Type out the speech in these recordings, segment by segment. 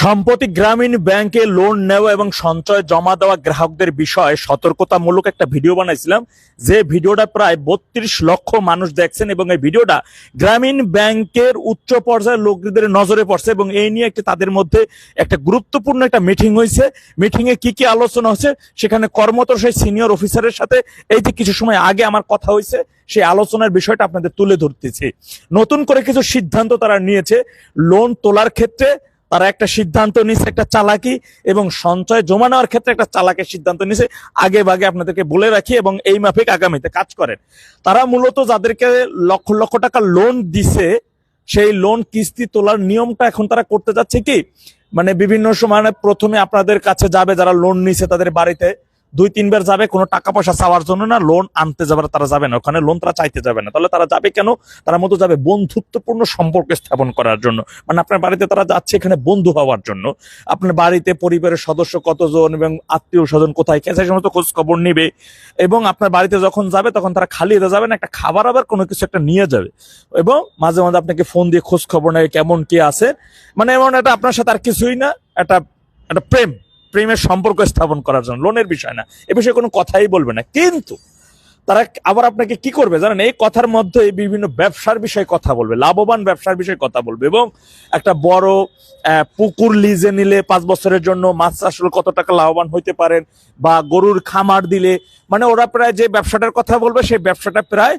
সম্প্রতি গ্রামীণ ব্যাংকে লোন নেওয়া এবং সঞ্চয় জমা দেওয়া গ্রাহকদের বিষয়ে সতর্কতামূলক একটা ভিডিও বানাইছিলাম। যে ভিডিওটা প্রায় বত্রিশ লক্ষ মানুষ দেখছেন এবং এই ভিডিওটা গ্রামীণ ব্যাংকের উচ্চ পর্যায়ের লোকদের নজরে পড়ছে এবং এই নিয়ে একটি তাদের মধ্যে একটা গুরুত্বপূর্ণ একটা মিটিং হয়েছে। মিটিং এ কি কি আলোচনা হচ্ছে সেখানে কর্মরত সেই সিনিয়র অফিসারের সাথে এই যে কিছু সময় আগে আমার কথা হয়েছে, সেই আলোচনার বিষয়টা আপনাদের তুলে ধরতেছি। নতুন করে কিছু সিদ্ধান্ত তারা নিয়েছে। লোন তোলার ক্ষেত্রে তারা একটা সিদ্ধান্ত নিছে, একটা চালাকি এবং সঞ্চয় জমা নেওয়ার ক্ষেত্রে একটা চালাকের সিদ্ধান্ত নিছে। আগে ভাগে আপনাদেরকে বলে রাখি এবং এই মাফিক আগামীতে কাজ করেন। তারা মূলত যাদেরকে লক্ষ লক্ষ টাকা লোন দিছে, সেই লোন কিস্তি তোলার নিয়মটা এখন তারা করতে যাচ্ছে কি? মানে বিভিন্ন সময় প্রথমে আপনাদের কাছে যাবে যারা লোন নিছে তাদের বাড়িতে। দুই, তিনবার যাবে, কোনো টাকা পয়সা চাওয়ার জন্য না লোন আনতে যাবে, তারা যাবে না। ওখানে লোন তারা চাইতে যাবে না। তাহলে তারা যাবে কেন? তারা মতো যাবে বন্ধুত্বপূর্ণ সম্পর্ক স্থাপন করার জন্য। মানে আপনার বাড়িতে তারা যাচ্ছে এখানে বন্ধু হওয়ার জন্য। আপনার বাড়িতে পরিবারের সদস্য কতজন এবং আত্মীয় স্বজন কোথায় খেয়েছে সেই সমস্ত খোঁজ খবর নিবে। এবং আপনার বাড়িতে যখন যাবে, তখন তারা খালি হতে যাবে না, একটা খাবার আবার কোনো কিছু একটা নিয়ে যাবে। এবং মাঝে মাঝে আপনাকে ফোন দিয়ে খোঁজ খবর নেয়, কেমন কি আছে? মানে এমন একটা আপনার সাথে আর কিছুই না, একটা একটা প্রেম। প্রেমের সম্পর্ক স্থাপন করার জন্য, লোনের বিষয় না, এ বিষয়ে কোনো কথাই বলবে না। কিন্তু তারা আবার আপনাকে কি করবে জানেন? এই কথার মধ্যে বিভিন্ন ব্যবসার বিষয়ে কথা বলবে, লাভবান ব্যবসার বিষয়ে কথা বলবে এবং একটা বড় পুকুর লিজে নিলে পাঁচ বছরের জন্য মাছ চাষ কত টাকা লাভবান হইতে পারেন বা গরুর খামার দিলে মানে ওরা প্রায় যে ব্যবসাটার কথা বলবে সেই ব্যবসাটা প্রায়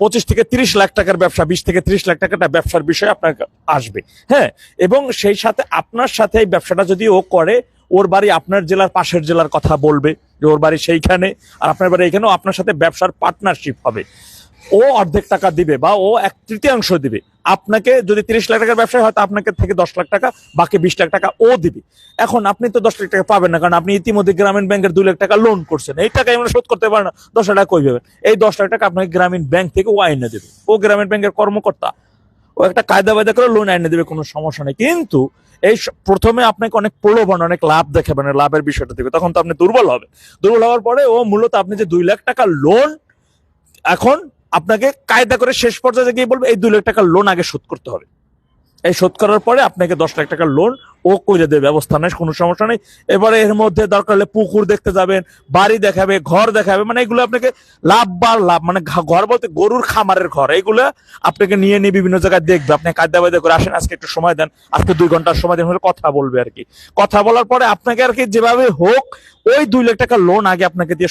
পঁচিশ থেকে তিরিশ লাখ টাকার ব্যবসা, বিশ থেকে ত্রিশ লাখ টাকার একটা ব্যবসার বিষয়ে আপনার আসবে। হ্যাঁ এবং সেই সাথে আপনার সাথে এই ব্যবসাটা যদি ও করে ওর বাড়ি আপনার জেলার পাশের জেলার কথা বলবে যে ওর বাড়ি সেইখানে, আর আপনার বাড়ি এখানেও আপনার সাথে ব্যবসার পার্টনারশিপ হবে। ও অর্ধেক টাকা দিবে বা ও এক তৃতীয়াংশ দিবে। আপনাকে যদি তিরিশ লাখ টাকার ব্যবসা হয়, তো আপনাকে থেকে দশ লাখ টাকা, বাকি বিশ লাখ টাকা ও দিবে। এখন আপনি তো দশ লাখ টাকা পাবেন না, কারণ আপনি ইতিমধ্যে গ্রামীণ ব্যাংকের দুই লাখ টাকা লোন করছেন। এই টাকা আমরা শোধ করতে পারেন না। দশ লাখ টাকা কই পাবেন? এই দশ লাখ টাকা আপনাকে গ্রামীণ ব্যাংক থেকে ও আইনে দেবে। ও গ্রামীণ ব্যাংকের কর্মকর্তা। ও একটা কায়দা বায়দা করে লোন এনে দেবে, কোনো সমস্যা নেই। কিন্তু এই প্রথমে আপনাকে অনেক প্রলোভন, অনেক লাভ দেখাবেন লাভের বিষয়টা দেখবে। তখন তো আপনি দুর্বল হবে। দুর্বল হওয়ার পরে ও মূলত আপনি যে দুই লাখ টাকা লোন এখন আপনাকে কায়দা করে শেষ পর্যায়ে গিয়ে বলবে, এই দুই লাখ টাকা লোন আগে শোধ করতে হবে। এই শোধ করার পরে আপনাকে দশ লাখ টাকার লোন ও করে দেবে, ব্যবস্থা নেই, কোনো সমস্যা নেই। এবারে এর মধ্যে দরকার হলে পুকুর দেখতে যাবেন, বাড়ি দেখাবে, ঘর দেখাবে মানে এগুলো আপনাকে লাভ বা লাভ মানে ঘর বলতে গরুর খামারের ঘর, এগুলো আপনাকে নিয়ে নিয়ে বিভিন্ন জায়গায় দেখবে। আপনি কায়দা বায়দা করে আসেন, আজকে একটু সময় দেন, আজকে দুই ঘণ্টার সময় দেন কথা বলবে আর কি। কথা বলার পরে আপনাকে আর কি যেভাবে হোক, ওই দুই লাখ টাকা লোন আগে আপনাকে দিয়ে